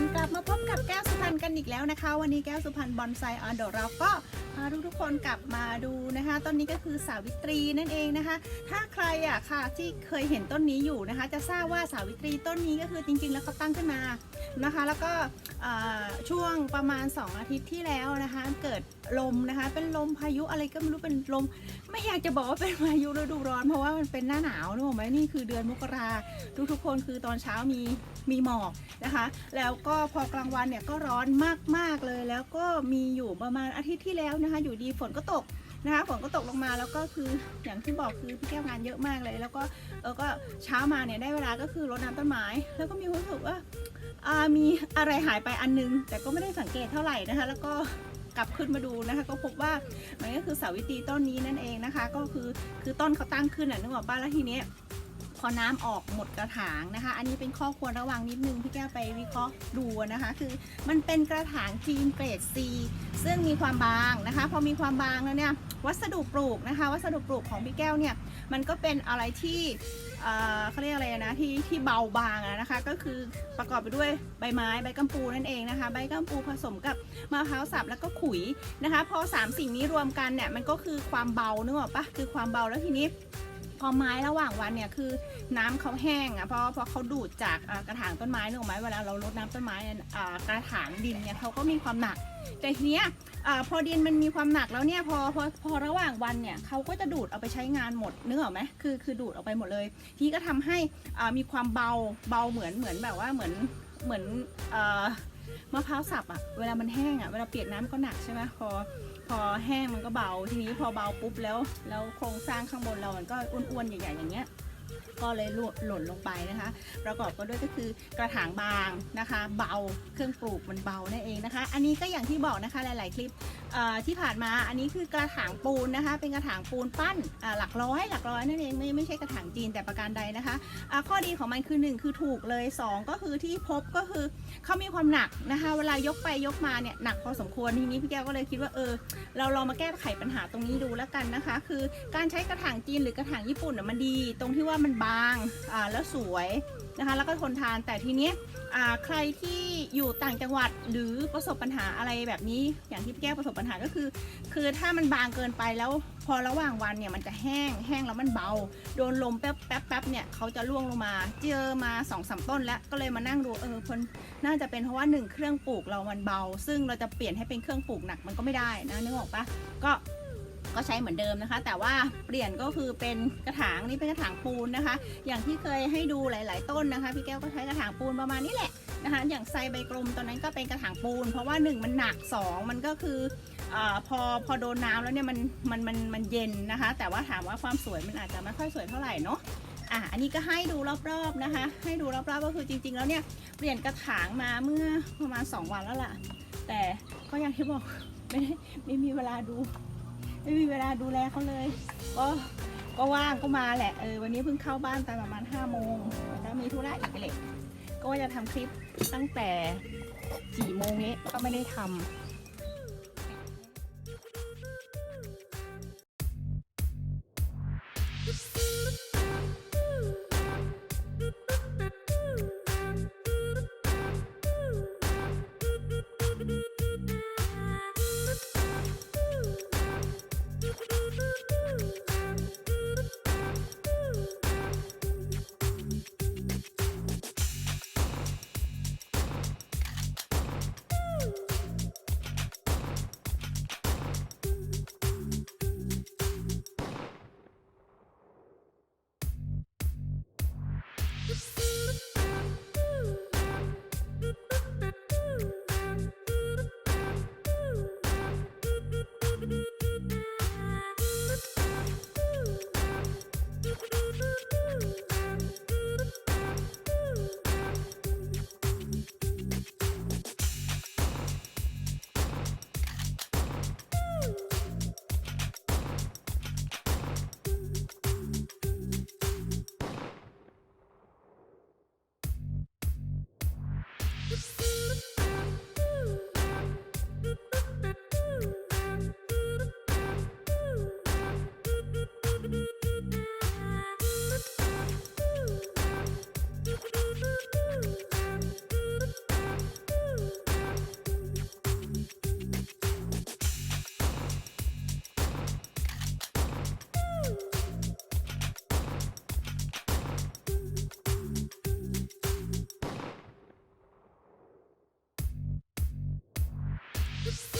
นกลับมาพบกับแก้วสุพรรณกันอีกแล้วนะคะ วันนี้แก้วสุพรรณบอนไซออนเดอเราก็พาทุกๆคนกลับมาดูนะคะ ต้นนี้ก็คือสาวิตรีนั่นเองนะคะ ถ้าใครอะค่ะที่เคยเห็นต้นนี้อยู่นะคะ จะทราบว่าสาวิตรีต้นนี้ก็คือจริงๆ แล้วเขาตั้งขึ้นมานะคะ แล้วก็ช่วงประมาณ 2 อาทิตย์ที่แล้วนะคะ เกิดลมนะคะ เป็นลมพายุอะไรก็ไม่รู้เป็นลม ไม่อยากจะบอกว่าเป็นพายุฤดูร้อนเพราะว่ามันเป็นหน้าหนาวนึกออกไหมนี่คือเดือนมกราทุกๆคนคือตอนเช้ามีมีหมอกนะคะ แล้วก็พอกลางวันเนี่ยก็ร้อนมากๆเลย แล้วก็มีอยู่ประมาณอาทิตย์ที่แล้วนะคะ อยู่ดีฝนก็ตกนะคะฝนก็ตกลงมาแล้วก็คืออย่างที่บอกคือพี่แก้วงานเยอะมากเลย แล้วก็เออก็เช้ามาเนี่ยได้เวลาก็คือรดน้ำต้นไม้ แล้วก็มีความรู้สึกว่าอ่ามีอะไรหายไปอันนึง แต่ก็ไม่ได้สังเกตเท่าไหร่นะคะ แล้วก็ กลับขึ้นมาดูนะคะ ก็พบว่ามันก็คือเสาวิตรีต้นนี้นั่นเองนะคะ ก็คือคือต้นเขาตั้งขึ้นอะนึกออกป้ะแล้วทีเนี้ย พอน้ำออกหมดกระถางนะคะ อันนี้เป็นข้อควรระวังนิดนึงพี่แก้วไปวิเคราะห์ดูนะคะ คือมันเป็นกระถางจีนเกรด C ซึ่งมีความบางนะคะ พอมีความบางแล้วเนี่ยวัสดุปลูกนะคะ วัสดุปลูกของพี่แก้วเนี่ยมันก็เป็นอะไรที่เอ่อเขาเรียกอะไรนะที่ที่เบาบางนะคะ ก็คือประกอบไปด้วยใบไม้ใบกัมปูนั่นเองนะคะ ใบกัมปูผสมกับมะพร้าวสับแล้วก็ขุยนะคะ พอสามสิ่งนี้รวมกันเนี่ยมันก็คือความเบานึกออกปะคือความเบาแล้วทีนี้ พอไม้ระหว่างวันเนี่ยคือน้ำเขาแห้งอะเพราะเพราะเขาดูดจากกระถางต้นไม้นึกออกไหมเวลาเรารดน้ำต้นไม้กระถางดินเนี่ยเขาก็มีความหนัก แต่ทีเนี้ยอพอดินมันมีความหนักแล้วเนี่ยพอพอพอระหว่างวันเนี่ยเขาก็จะดูดเอาไปใช้งานหมดนึกออกไหมคือคือดูดออกไปหมดเลย ทีก็ทำให้มีความเบาเบาเหมือนเหมือนแบบว่าเหมือนเหมือนมะพร้าวสับอะเวลามันแห้งอะเวลาเปียกน้ำก็หนักใช่ไหมพอ พอแห้งมันก็เบาทีนี้พอเบาปุ๊บแล้ว แล้วโครงสร้างข้างบนเรามันก็อ้วนๆใหญ่ๆอย่างเงี้ย ก็เลยหล่นหล่นลงไปนะคะ ประกอบกันด้วยก็คือกระถางบางนะคะ เบาเครื่องปลูกมันเบานั่นเองนะคะ อันนี้ก็อย่างที่บอกนะคะหลาย ๆ คลิปที่ผ่านมาอันนี้คือกระถางปูนนะคะ เป็นกระถางปูนปั้นหลักร้อยหลักร้อยนั่นเองไม่ไม่ใช่กระถางจีนแต่ประการใดนะคะอ่าข้อดีของมันคือ 1 คือถูกเลย 2 ก็คือที่พบก็คือเขามีความหนักนะคะ เวลายกไปยกมาเนี่ยหนักพอสมควรทีนี้พี่แก้วก็เลยคิดว่าเออ เราลองมาแก้ไขปัญหาตรงนี้ดูแล้วกันนะคะ คือการใช้กระถางจีนหรือกระถางญี่ปุ่นน่ะมันดี ตรงที่ว่ามันบางอ่าแล้วสวยนะคะ แล้วก็ทนทานแต่ทีเนี้ยอ่าใครที่อยู่ต่างจังหวัดหรือประสบปัญหาอะไรแบบนี้ อย่างที่พี่แก้วประสบปัญหาก็คือ คือถ้ามันบางเกินไปแล้วพอระหว่างวันเนี่ยมันจะแห้งแห้งแล้วมันเบา โดนลมแป๊บแป๊บแป๊บเนี่ยเขาจะร่วงลงมา เจอมาสองสามต้นแล้วก็เลยมานั่งดูเออเพนน่าจะเป็นเพราะว่าหนึ่งเครื่องปลูกเรามันเบา ซึ่งเราจะเปลี่ยนให้เป็นเครื่องปลูกหนักมันก็ไม่ได้นะนึกออกปะก็ ก็ใช้เหมือนเดิมนะคะ แต่ว่าเปลี่ยนก็คือเป็นกระถางนี่เป็นกระถางปูนนะคะ อย่างที่เคยให้ดูหลาย ๆ ต้นนะคะ พี่แก้วก็ใช้กระถางปูนประมาณนี้แหละนะคะอย่างไซใบกลมตอนนั้นก็เป็นกระถางปูน เพราะว่าหนึ่งมันหนักสองมันก็คืออพอพอโดนน้ำแล้วเนี่ยมันมันมันมันเย็นนะคะ แต่ว่าถามว่าความสวยมันอาจจะไม่ค่อยสวยเท่าไหร่เนาะอะอันนี้ก็ให้ดูรอบๆนะคะ ให้ดูรอบๆก็คือจริง ๆ แล้วเนี่ยเปลี่ยนกระถางมาเมื่อประมาณ 2 วันแล้วล่ะ แต่ก็อย่างที่บอกไม่ได้ไม่มีเวลาดู ไม่มีเวลาดูแลเขาเลย ก็ก็ว่างก็มาแหละเออวันนี้เพิ่งเข้าบ้านตอนประมาณ5้าโมงแล้วมีธุระอีกแหละก็ว่าจะทำคลิปตั้งแต่สี่โมงนี้ก็ไม่ได้ทำ Just...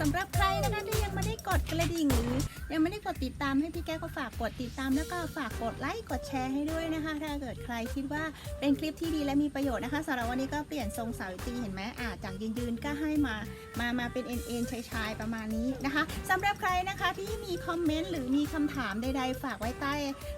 สำหรับใครนะคะที่ยัง ไม่ได้กดกระดิ่งหรือยังไม่ได้กดติดตามให้พี่แก้วก็ฝากกดติดตามแล้วก็ฝากกดไลค์กดแชร์ให้ด้วยนะคะ ถ้าเกิดใครคิดว่าเป็นคลิปที่ดีและมีประโยชน์นะคะสำหรับวันนี้ก็เปลี่ยนทรงสาวิตรีเห็นไหมอ่าจากยืนยืนๆก็ให้มามามาเป็นเอ็นเอ็นชายชายๆประมาณนี้นะคะสำหรับใครนะคะที่มีคอมเมนต์หรือมีคำถามใดๆ ฝากไว้ใต้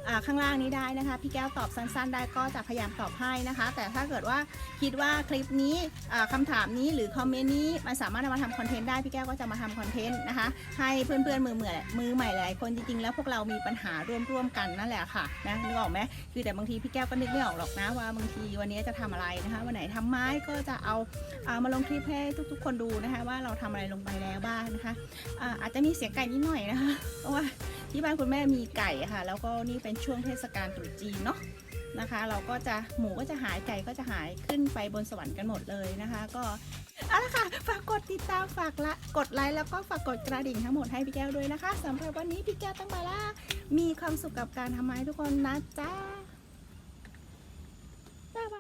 อ่าข้างล่างนี้ได้นะคะ พี่แก้วตอบสั้นๆ ได้ก็จะพยายามตอบให้นะคะ แต่ถ้าเกิดว่าคิดว่าคลิปนี้อ่าคำถามนี้หรือคอมเมนต์นี้มันสามารถนำมาทำคอนเทนต์ได้พี่แก้วก็จะมาทำคอนเทนต์นะคะให้เพื่อนๆมือเหมือมือใหม่หลายคนจริงๆแล้วพวกเรามีปัญหาร่วมๆกันนั่นแหละค่ะนะนึกออกไหมคือแต่บางทีพี่แก้วก็นึกไม่ออกหรอกนะว่าบางทีวันนี้จะทำอะไรนะคะวันไหนทำไม้ก็จะเอาเอามาลงคลิปให้ทุกๆ คนดูนะคะว่าเราทำอะไรลงไปแล้วบ้างนะคะอาอาจจะมีเสียงไก่นิดหน่อยนะคะเพราะว่าที่บ้านคุณแม่มีไก่ค่ะ แล้วก็นี่เป็นช่วงเทศกาลตรุษจีนเนาะ นะคะ เราก็จะหมูก็จะหายไก่ก็จะหายขึ้นไปบนสวรรค์กันหมดเลยนะคะ ก็เอาละค่ะฝากกดติดตามฝากละกดไลค์แล้วก็ฝากกดกระดิ่งทั้งหมดให้พี่แก้วด้วยนะคะสำหรับวันนี้พี่แก้วตั้งมาละมีความสุขกับการทำไม้ทุกคนนะจ๊ะ